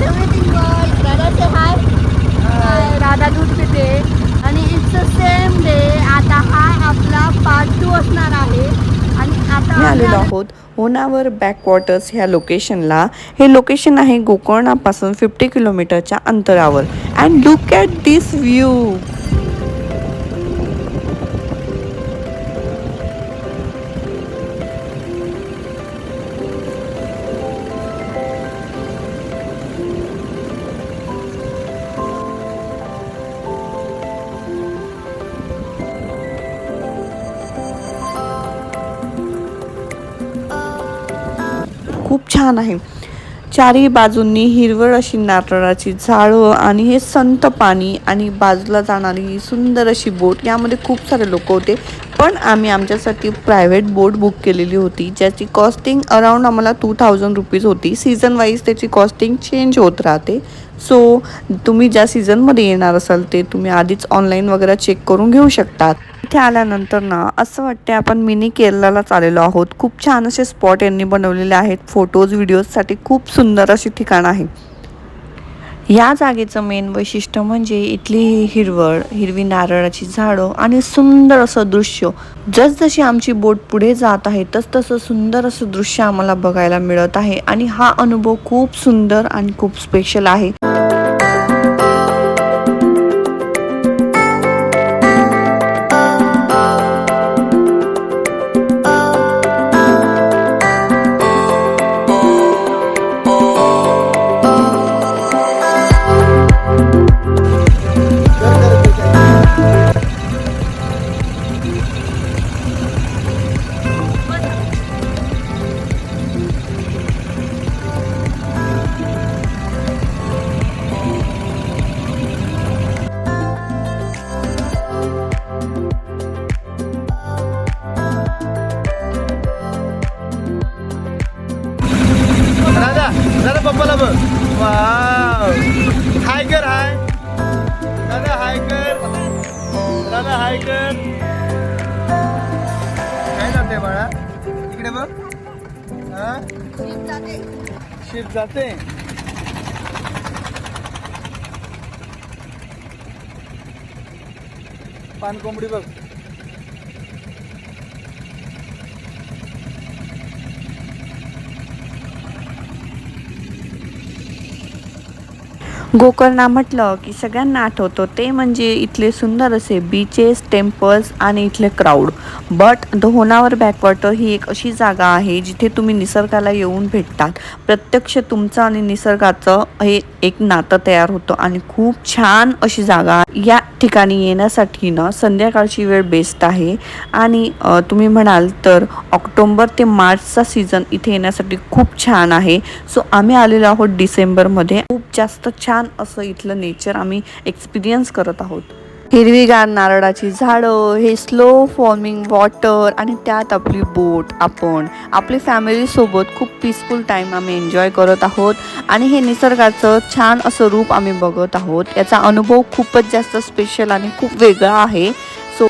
Everything good. Dada say hi. Hi. Radha दूध पिते आणि इट्स द सेम डे आता हा आपला पार्ट टू असणार आहे आणि आता आलेलो आहोत होनावर बॅकवॉटर्स ह्या लोकेशनला हे लोकेशन आहे गोकर्णापासून फिफ्टी किलोमीटरच्या अंतरावर and look at this view छान आहे. चारही बाजूंनी हिरवळ अशी नारळाची झाडं आणि हे संत पाणी आणि बाजूला जाणारी सुंदर अशी बोट यामध्ये खूप सारे लोक होते. पण आम्ही आमच्यासाठी प्रायव्हेट बोट बुक केलेली होती ज्याची कॉस्टिंग अराउंड आम्हाला टू थाउजंड रुपीज होती. सीझन वाईज त्याची कॉस्टिंग चेंज होत राहते. सो तुम्ही ज्या सीझनमध्ये येणार असाल ते तुम्ही आधीच ऑनलाईन वगैरे चेक करून घेऊ शकतात. इथे आल्यानंतर ना असं वाटते आपण मिनी केरलालाच आलेलो आहोत. खूप छान असे स्पॉट यांनी बनवलेले आहेत. फोटोज व्हिडिओजसाठी खूप सुंदर अशी ठिकाण आहे. या जागेचं मेन वैशिष्ट्य म्हणजे इथली हिरवळ हिरवी नारळाची झाडं आणि सुंदर असं दृश्य. जसजशी आमची बोट पुढे जात आहे तस तसं सुंदर असं दृश्य आम्हाला बघायला मिळत आहे. आणि हा अनुभव खूप सुंदर आणि खूप स्पेशल आहे. दादा पप्पाला बघ. हाय कर हाय. दादा हाय कर. दादा हाय कर. काय जाते बाळा? इकडे बघ. हा? शिप जाते. पानकोंबडी बघ. गोकर्णा म्हटलं की सगळ्यांना आठवतं ते म्हणजे इथले सुंदर असे बीचेस टेम्पल्स आणि इथले crowd but the Honnavar backwater ही एक अशी जागा आहे जिथे तुम्ही निसर्गाला येऊन भेटतात. प्रत्यक्ष तुमचं आणि निसर्गाचं हे एक नातं तयार होतं आणि खूप छान अशी जागा या ठिकाणी येण्यासाठी ना संध्याकाळची वेळ बेस्ट आहे. आणि तुम्ही म्हणाल तर ऑक्टोंबर ते मार्चचा सीझन इथे येण्यासाठी खूप छान आहे. सो आम्ही आलेलो आहोत डिसेंबरमध्ये. खूप जास्त छान असं इथलं नेचर आम्ही एक्सपिरियन्स करत आहोत. हिरवीगार नारळाची झाडं हे स्लो फॉर्मिंग वॉटर आणि त्यात आपली बोट आपण. आपली फॅमिली सोबत खूप पीसफुल टाईम आम्ही एन्जॉय करत आहोत आणि हे निसर्गाचं छान असं रूप आम्ही बघत आहोत. याचा अनुभव खूपच जास्त स्पेशल आणि खूप वेगळा आहे. सो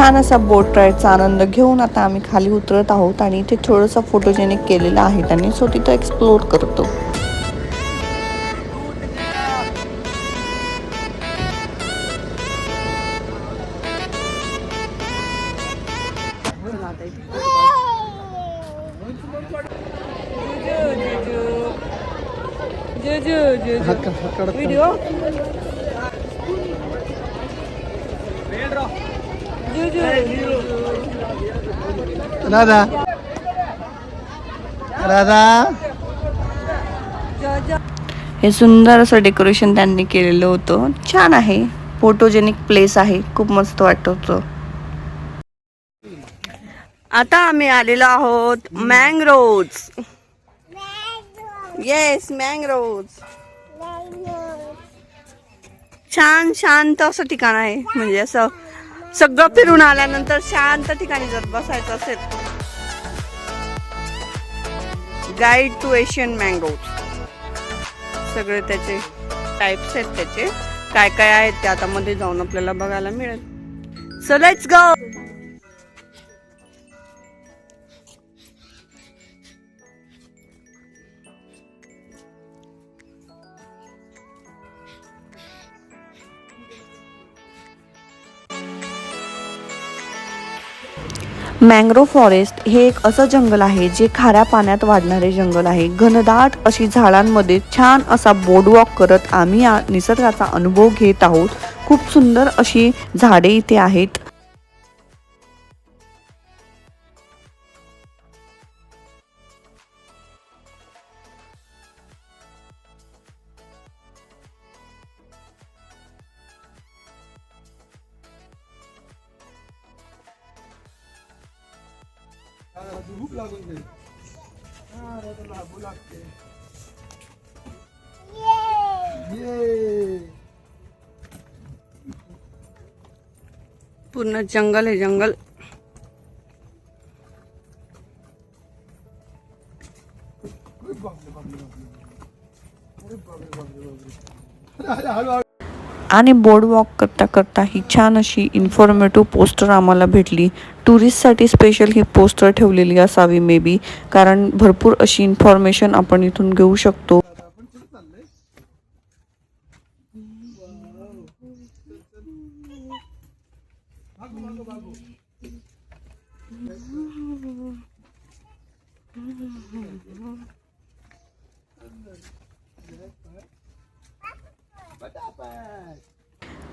छान असा बोट राईडचा आनंद घेऊन आता आम्ही खाली उतरत आहोत आणि इथे थोडंसं फोटोजेनिक केलेलं आहे त्यांनी सो तिथं एक्सप्लोर करतो व्हिडिओ राधा. राधा. हे सुंदर असं डेकोरेशन त्यांनी केलेलं होतं. छान आहे. फोटोजेनिक प्लेस आहे. खूप मस्त वाटत. होतं आता आम्ही आलेलो आहोत मँग्रोव्ज येस मँग्रोव्ज छान शांत असं ठिकाण आहे. म्हणजे असं सगळं फिरून आल्यानंतर शांत ठिकाणी जर बसायचं असेल. गाईड टू एशियन मँगो सगळे त्याचे टाइप्स आहेत त्याचे. काय काय आहेत ते आता मध्ये जाऊन आपल्याला बघायला मिळेल. सो गाव मँग्रो मँग्रोव फॉरेस्ट हे एक असं जंगल आहे जे खाऱ्या पाण्यात वाढणारे जंगल आहे. घनदाट अशी झाडांमध्ये छान असा बोर्डवॉक करत आम्ही निसर्गाचा अनुभव घेत आहोत. खूप सुंदर अशी झाडे इथे आहेत. लागून जाईल हा, लागू लागते. पूर्ण जंगल आहे जंगल. अरे बापरे, बापरे, बापरे. अरे आणि बोर्ड वॉक करता करता ही छान अशी इन्फॉर्मेटिव्ह पोस्टर आम्हाला भेटली. टुरिस्टसाठी स्पेशल ही पोस्टर ठेवलेली असावी मे बी कारण भरपूर अशी इन्फॉर्मेशन आपण इथून घेऊ शकतो.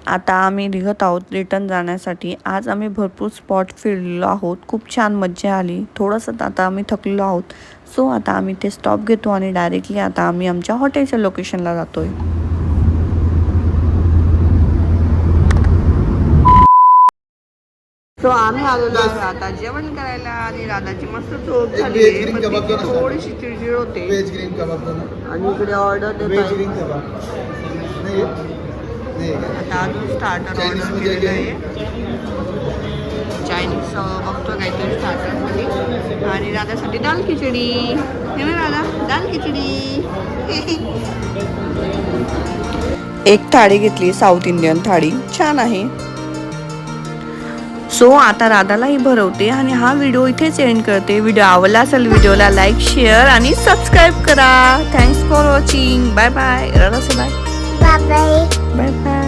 आता आम्ही निघत आहोत रिटर्न जाण्यासाठी. आज आम्ही भरपूर स्पॉट फिरलेलो आहोत. खूप छान मज्जा आली. थोडंसं आता आम्ही थकलेलो आहोत. सो आता आम्ही ते स्टॉप घेतो आणि डायरेक्टली आता आम्ही आमच्या हॉटेलच्या लोकेशनला जातोय. सो आम्ही आहे आता जेवण करायला आणि राधाची मस्त झोप झाली आहे. थोडीशी चिडचिड होते. आणि इकडे ऑर्डर देत नाही? आता अजून स्टार्टर ऑर्डर केलेलं? आहे. चायनीज बघतो काहीतरी स्टार्टरमध्ये आणि राधासाठी दाल खिचडी. हे राधा दाल खिचडी. एक थाळी घेतली साऊथ इंडियन थाळी. छान आहे. सो आता राधालाही भरवते आणि हा व्हिडिओ इथेच एंड करते. व्हिडिओ आवडला असेल व्हिडिओला लाईक शेअर आणि सबस्क्राईब करा. Thanks for watching bye bye Radha bye Bye bye. Bye bye